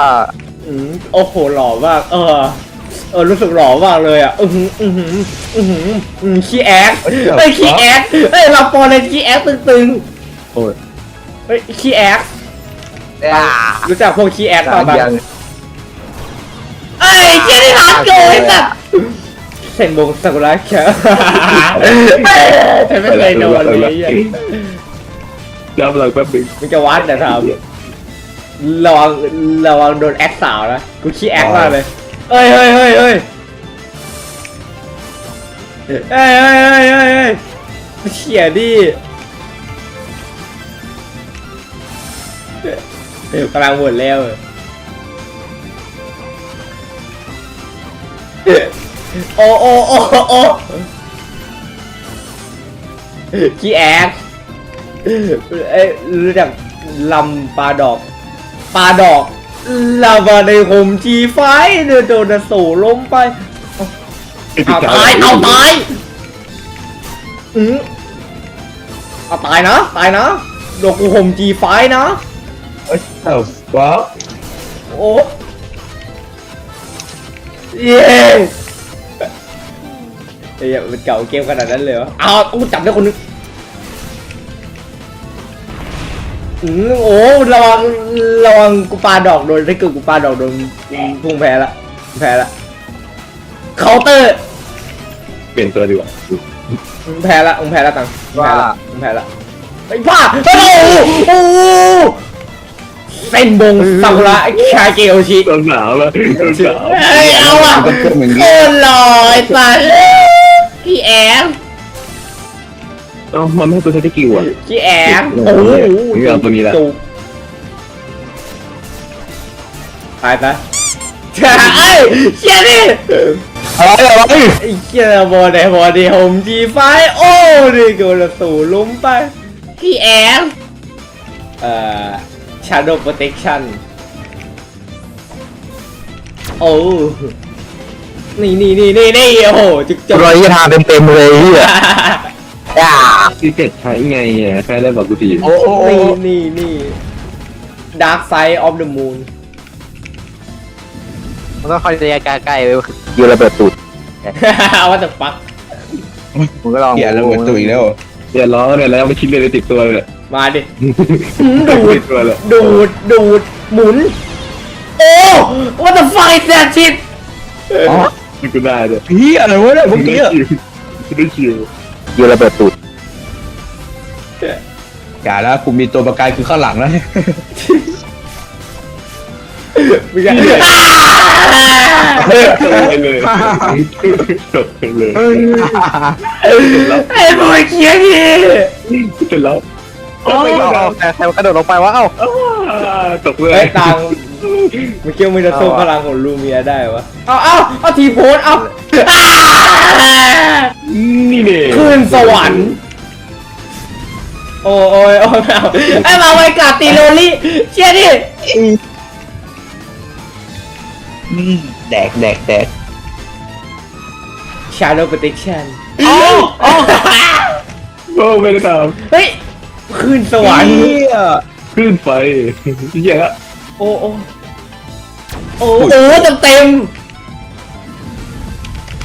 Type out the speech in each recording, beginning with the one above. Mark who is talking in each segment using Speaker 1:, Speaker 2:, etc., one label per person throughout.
Speaker 1: อ่า
Speaker 2: อืมโอ้โหหล่อมากเออ เออรู้สึกหล่อมากเลยอะอือหืออือหืออือหืออืมขี้แอ๊กเฮ้ยขี้แอ๊กเฮ้ยเราปอนเลยขี้แอ๊กตึง
Speaker 3: โอ้ย
Speaker 2: ๆเฮ้ยขี้แอ๊ก
Speaker 1: อ่า
Speaker 2: รู้จักพวกขี้แอ๊ก
Speaker 1: สา
Speaker 2: ป่ะ
Speaker 1: ม
Speaker 2: บ้าง
Speaker 1: ยัง
Speaker 2: เอ้ยเจนี่ฮาร์ดโกยสัตว์เส้นบงสักุระแค่ฉันไม่เคยโดนเลยไอ้เหี้ย
Speaker 3: ยับหลังแป๊บนึง
Speaker 2: มึงจะวัดแต่ทำ ระวังระวังโดนแอคสาวนะ กูขี้แอคมากเลยเฮ้ยเฮ้ยเฮ้ยเฮ้ยเฮ้ยเฮ้ยเอ้ยเขี่ยดิเดี๋ยกำลังหมดแล้วโอ้โอ้โอ้โอ้ขี้แอคเอ้ยรู้จักลำปลาดอก ปลาดอกลาวาในโฮมจีไฟเดินโดนสูล้มไปเอาตายเอาตายอืมเอาตายนะ ตายนะโดนกูโฮมจีไฟนะ
Speaker 3: เอ้ยเอ้าว้าว
Speaker 2: โอ้เย้เฮ้ยมันเก่าเกมขนาดนั้นเลยเหรอเอากูจับได้คนนึง อืมโอ้ระวังระวังกูปาดอกโดนถ้าเกิดกูปาดอกโดนพุ่งแพ้ละแพ้ละเคาน์เตอร์
Speaker 3: เปลี่ยนตัวดีกว่า
Speaker 2: มึงแพ้ละมึงแพ้ละตังมึงแพ้ละ
Speaker 1: ว่า
Speaker 2: มึงแพ้ละไอ้บ้าโอ้โหโอ้โหเส้นบงซากุระคาเกโอชิ
Speaker 3: โดนหนาวแล้วโดนหนาว
Speaker 2: เอ้ยเอาอะ
Speaker 1: มันก็เป็นอย่าง
Speaker 2: โค
Speaker 1: นี้
Speaker 2: ตรหล่อไอ้สัสพี่แอม
Speaker 3: เอ้ามันไม่ให้ตัวใช้สกิลอะ
Speaker 2: พี่แอมโอ้โห
Speaker 3: นี่เอาตัวนี้ละ
Speaker 2: จุกตายซะเอ้ยเชี่ยดิ
Speaker 1: อะไรอะไร
Speaker 2: ไอ้เหี้ยบอลไหนบอลดีโฮมจีไฟโอ้ดิกูละสู่ล้มไปพี่แอมเอ่อ Shadow Protection โอ้นี่นี่นี่นี่นี่โอ้โหจุกจุก
Speaker 1: รอยทางเต็มเต็มๆเลยเฮีย อ่า
Speaker 3: ที่เจ็ดใช้ไงอะใช้ได้บอกกูที
Speaker 1: โอ้โห
Speaker 2: นี่นี่นี่ Dark Side of the Moon
Speaker 1: มันก็ค่อยระยะใกล้ๆเลยยูระเบิดตูด
Speaker 2: ว่าแต่ปัก
Speaker 1: มึงก็ลอง
Speaker 4: เกียร์ระเบิดตัวอีกแล้ว
Speaker 3: เดี๋ยวล้อเนี่ยแล้วไม่คิดเลยเลยติดตัวเลย
Speaker 2: มาดิดูด
Speaker 3: ติดตัวเลย
Speaker 2: ดูดดูดหมุน โอ้ what the fuck is that shit
Speaker 1: อ๋อ
Speaker 3: มันกูได้เลย
Speaker 4: เฮียอะไรวะเนี่ยเมื่อกี้อะ
Speaker 3: ได้คิว
Speaker 1: ยูระเบิดตูด
Speaker 4: อย่าแล้วกูมีตัวประกันคือข้างหลังแล้ว
Speaker 2: มึงอะ
Speaker 3: ตกไปเลยตกไปเลย
Speaker 2: ไอ้บอยเคียนี่
Speaker 3: เสร็จแล้ว
Speaker 1: เอ้าแต่ใครมันกระโดดลงไปวะเอ้า
Speaker 3: ตกเลย
Speaker 2: ไอ้ตังมึง เกี่ยวมึงจะสู้พลังของลูเมียได้วะเอาเอาเอาทีโพสเอาอ้า
Speaker 3: นี่เนี่ย
Speaker 2: ขึ้นสวรรค์ โอ้โอ้ยโอ้ยไม่เอาไอ้มาไว้กาตีโรลี่เชี่ยดิ
Speaker 4: แดกแดกแดก
Speaker 2: Shadow Protection
Speaker 1: โอ้โอ้
Speaker 3: โอ้ไม่ได้ตาม
Speaker 2: เฮ้ยขึ้นสวรรค์
Speaker 4: เฮีย
Speaker 3: คลื่นไฟเหี้ยอะ
Speaker 2: โอ้โอ้ โอ้โอ้เต็มเต็ม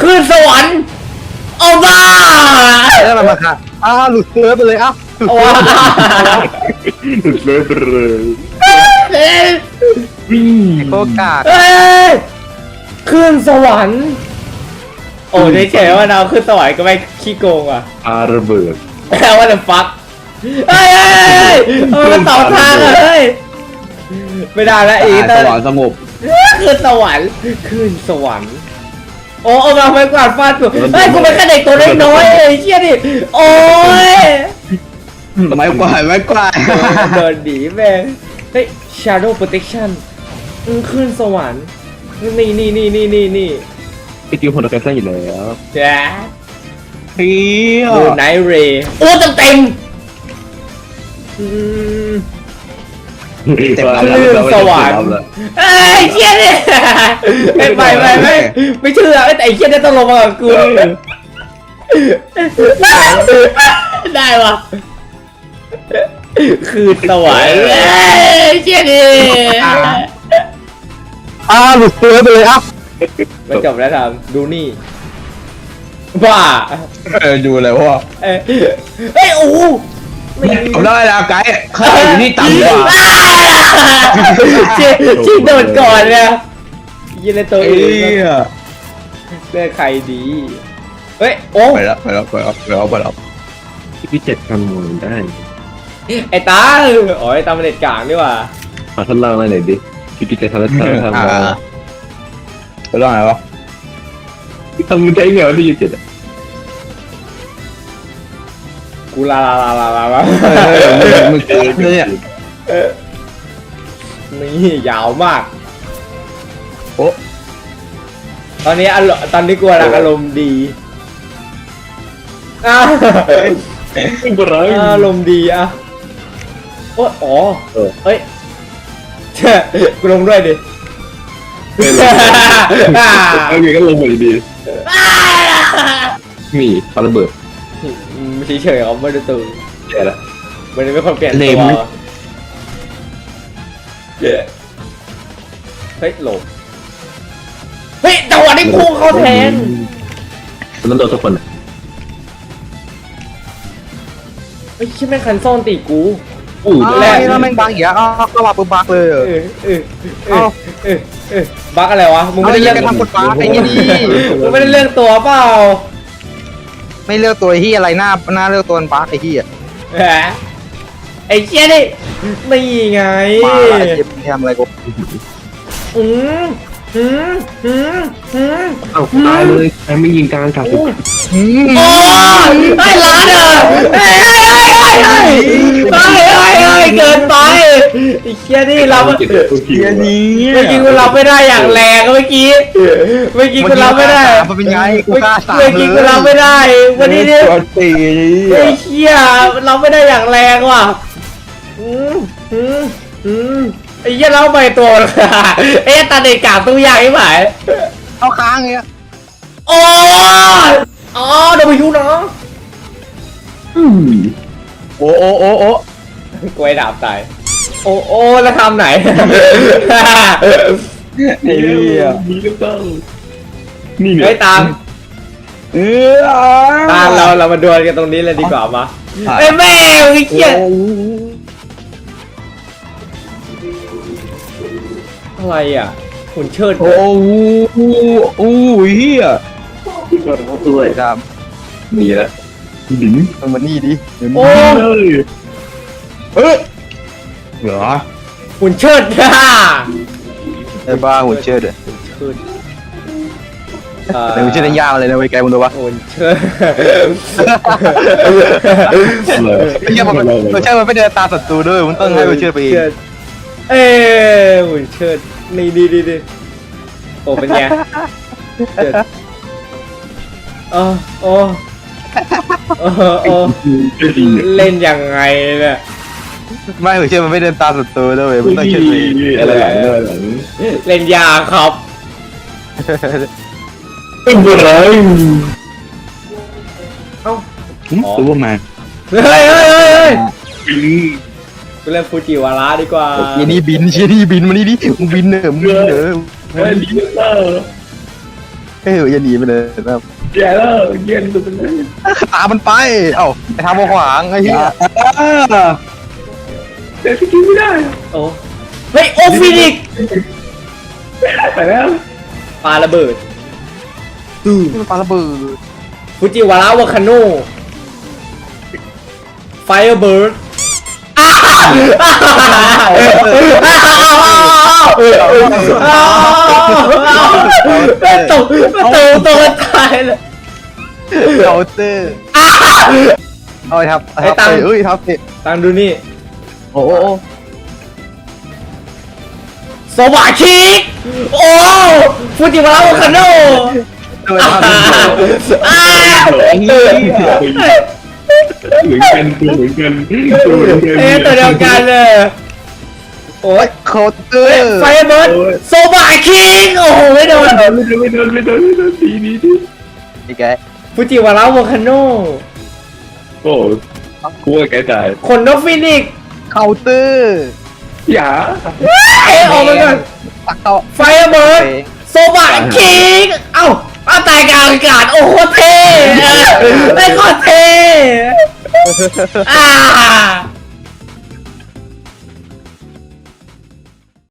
Speaker 2: ขึ้นสวรรค์เอาบ้า
Speaker 1: แล้วมันมาค่ะอ้าวหลุดเสือไปเลยเอ้า
Speaker 2: เอาว้า
Speaker 3: หลุดเลยไปเลย
Speaker 2: เอ้ย
Speaker 3: วิ่ง
Speaker 1: โอกาส
Speaker 2: เอ้ยขึ้นสวรรค์ โอ้ยเฉยๆว่าเราขึ้นสวรรค์ก็ไม่ขี้โกงอะ
Speaker 3: อาระเบิด
Speaker 2: ว่าแต่ฟักเฮ้ยเฮ้ยเฮ้ยเออมันต่อทางอะเฮ้ยไม่ได้แล้วอีก
Speaker 4: ส
Speaker 2: แต่
Speaker 4: ว่างสงบ
Speaker 2: ขึ้นสวรรค์ขึ้นสวรรค์โอ้เอามาไม้กวาดฟาดกูเฮ้ยกูเป็นแค่เด็กตัวน้อยๆเองเชี่ยดิโอ้ย
Speaker 4: ไม้กวาดไม้กวาด
Speaker 2: เดินหนีแม่งเฮ้ย shadow protection อืมขึ้นสวรรค์นี่นี่นี่นี่นี่นี่
Speaker 3: ไอจิวคนละแฟชั่นอยู่แล้ว
Speaker 2: แจ๊ะ
Speaker 4: เฮีย
Speaker 2: ดูไนท์เรย์โอ้เต็มเต็ม ๆอืมลื่นสวรรค์เอ้ยเชี่ยเนี่ยไม่ไม่ไม่ไม่ไม่เชื่อแต่ไอ้เชี่ยเนี่ยต้องลงมากับกูได้วะคือสวรรค์เอ้ยเชี่ยดิ
Speaker 1: อ้าวหลุดเซิร์ฟไปเลยอ้าว
Speaker 2: ไม่จบแล้วทำดูนี่บ้า
Speaker 4: เออดูเลยว่า
Speaker 2: เอ้ยเอ้ยโอ้ ไม่
Speaker 4: ผมได้แล้วไกด์ข้าอยู่นี่ต่ำกว่า
Speaker 2: ชี้ชี้โดดก่อนเนี่ยยินในตัว
Speaker 4: เอ้
Speaker 2: อื่น
Speaker 4: ย
Speaker 2: เลือกใครดี เฮ้ย โอ้
Speaker 4: ไปแล้วไปแล้วไปแล้วไปแล้วไปแล้ว
Speaker 3: พี่เจ็ดคำนวณได้
Speaker 2: ไอ้ตาอ๋อไอ้ตามันเด็ดกลางดีกว่า
Speaker 3: ขอทดลองอะไรหน่อยดิพี่จะทำอะไรทำทำ
Speaker 4: อ่าไปแล้วไงวะ
Speaker 3: ทำได้ไงวะพี่เจ็ด
Speaker 2: กูลาลาลาลาลาลา
Speaker 4: เออมึงมึงเนี่ย
Speaker 2: นี่ยาวมาก
Speaker 4: โอ้
Speaker 2: ตอนนี้อารมณ์ตอนนี้กูกำลังอารมณ์ดีอาว
Speaker 3: บร้อย
Speaker 2: อารมณ์ดีอะโอ้อ๋อ
Speaker 3: เออ
Speaker 2: เอ้ยกูลงด้วยดิอ่า
Speaker 3: โอเคก็ลงไปดีมีปาระเบิด
Speaker 2: เฉยๆเขาไม่ได้ตื่น
Speaker 3: แย่ละ
Speaker 2: มันไม่คนเปลี่ยน
Speaker 4: เล
Speaker 2: ตัว
Speaker 4: ม
Speaker 2: เฮ้ยหลบเฮ้ยจังหวะนี้พุ่งเข้าแทน
Speaker 3: มันต้องโดนทุกคน
Speaker 2: เฮ้ยชิบแม่งคันซ่อนตีกู
Speaker 3: อู้
Speaker 1: อ้าว
Speaker 2: แรก
Speaker 1: แล้วแม่งบังอีกแล้วอ้าวก็มาปุ๊บบักเลย
Speaker 2: เออเออเออเออเออบักอะไรวะมึง
Speaker 1: เอา
Speaker 2: ไม่
Speaker 1: ไป
Speaker 2: ได้
Speaker 1: เรี
Speaker 2: เลื
Speaker 1: ย
Speaker 2: อกก
Speaker 1: กันทำกดบักไอ้ยี่นี่
Speaker 2: มึงไม่ได้เลือกตัวเปล่า
Speaker 1: ไม่เลือกตัวที่อะไรหน้าหน้าเลือกตัวบักไอ้ที่
Speaker 2: แหมไอ้เชี่ยนี่นี่ไง
Speaker 1: มาไอ้เจ็บทำอะไรกู
Speaker 2: อืมอืมอืมอืม
Speaker 3: เอ้าตายเลยใครไม่ยิงกลางกลับ
Speaker 2: โอ้ไอ้ร้านอะเฮ้ย เฮ้ยเฮ้ยเฮ้ยเฮ้ยเฮ้ยเฮ้ยเกินไปไอ้เชี่ยนี่เรา
Speaker 3: เจ็ดตัวคิวนี้
Speaker 2: เมื่อกี้กูรับไม่ได้อย่างแรงเมื่อกี้เมื่อกี้กูรับไม่ได้
Speaker 1: มันเป็นไงกู
Speaker 2: เมื่อก
Speaker 1: ล้าสาม
Speaker 2: เมื่อ
Speaker 1: เล
Speaker 2: กี้กูรับไม่
Speaker 1: ย
Speaker 2: ได้ วันนี้เนี่ย
Speaker 4: ตัวตี
Speaker 2: ไอ้เชี่ยรับไม่ได้อย่างแรงว่ะอืมอืมอืมไอ้เชี่ยเล่าไปตัวไอ้ตาเด็กกาตู้ใหญ่ไหม
Speaker 1: เอาค้างเงี้ย
Speaker 2: โอ้ยอ๋อเดี๋ยวไปยูน้อง
Speaker 4: โอ้โอ้โอ้โอ้
Speaker 2: กล้วยดาบตาย โอ้โอ้แล้วทำไหน
Speaker 4: ไอ้เหี้ย
Speaker 3: มีหรือเปล่านี่เนี่
Speaker 2: เฮ้
Speaker 3: ย
Speaker 2: ยตาม
Speaker 4: เออ
Speaker 2: ตามเราเรามาดวลกันตรงนี้เลยดีกว่ามาไอ้ยแม่งไอ้เชี่ยอะไรอะหุ่นเชิด
Speaker 4: โอ้โหโอ้โหเฮีย
Speaker 1: ด้วยครับ
Speaker 3: มีละ บิน
Speaker 1: มึงมานี่ดิ
Speaker 2: โอ้
Speaker 3: เลย
Speaker 4: เอ้ยเหรอ
Speaker 2: หุ่นเชิดค่ะ
Speaker 1: ไอ้บ้าหุ่นเชิดอะ
Speaker 2: เชิดอ่า
Speaker 1: แต่หุ่นเชิดนี่ยาวเลยนะเว้ยแกมึงดูวะ
Speaker 2: หุ่นเชิด
Speaker 3: เลย
Speaker 1: ไอ้เหี้ยมันหุ่นเชิดมันไม่เดินตามศัตรูด้วยมันต้องให้หุ่นเชิดไปเอง
Speaker 2: ชิดเอ้ยหุ่นเชิดนี่ดีดีดีโอ้เป็นไงเชิดโอ้โอ้ โอ้โอ้
Speaker 3: จะดี
Speaker 2: เล่นยังไงเนี่ย
Speaker 1: ไม่หุ่นเชิดมันไม่เดินตามศัตรูด้วยมันต้องเชิดไปเอง
Speaker 3: อะไรหลังอะไรหลัง
Speaker 2: เล่นยากครับ
Speaker 3: เป็นอะไร
Speaker 2: เอ้า
Speaker 4: ซูเปอร์แมน
Speaker 2: เฮ้ยเฮ้ยเฮ้ยเฮ้ย
Speaker 3: บิน
Speaker 2: กูเล่นฟูจิวาระดีกว่า
Speaker 1: เหี้ยนี่บินเชี่ยนี่บินมานี่ดิมึงบินเนอะมึงบินเนอะ
Speaker 3: เฮ้ยดีแล้ว
Speaker 1: เฮ้ยอย่าหนีไปเลยนะ
Speaker 3: แย่แล้วเย็นตัวเป็น
Speaker 1: ตามมันไป เอ้าไอ้ทางขวางไอ้เหี้ย
Speaker 3: แต่ที่กินไม่ได้
Speaker 2: โอ้เฮ้ยโอฟินิกซ์
Speaker 3: ไปแล้ว
Speaker 2: ปาระเบิด
Speaker 1: มันปาระเบิด
Speaker 2: ฟูจิวาระวาคาโน่ไฟเบิร์ด ม่ตกตกตกตายเลย
Speaker 1: เคาน์เตอร์เอาไปทับ
Speaker 2: ไอ้ตัง
Speaker 1: เอ้ยทับเตะ
Speaker 2: ตังดูนี่
Speaker 1: โอ้โห
Speaker 2: สวาคิกโอ้ฟูจิวาระวาคาโน่
Speaker 1: ทำไมทับ
Speaker 2: อ้า
Speaker 3: เหมือนกันตัวเหมือนกันตัวเหมือนกัน
Speaker 2: เอ้ตัวเดียวกันเลย โอ้ย
Speaker 1: เคาน์เตอร์
Speaker 2: ไฟเบิร์ดโซบาคิงโอ้โหไม่โดน
Speaker 3: ไม่โดนไม่โดนไม่โดนไม่โดนไม่โดนดีดีดี
Speaker 1: ไอ้แก
Speaker 2: ฟูจิวาระวาคาโน่
Speaker 3: โอ้กูว่าแกตาย
Speaker 2: ขนนกฟินิกซ์
Speaker 1: เคาน์เตอร์
Speaker 3: อย่า
Speaker 2: เอ้ยออกมาก่อน
Speaker 1: ปักเข้า
Speaker 2: ไฟระเบิดโซบะคิงเอ้าเอาตายกลางอากาศโอ้โหเท่ไอ้โคตรเท่อ่า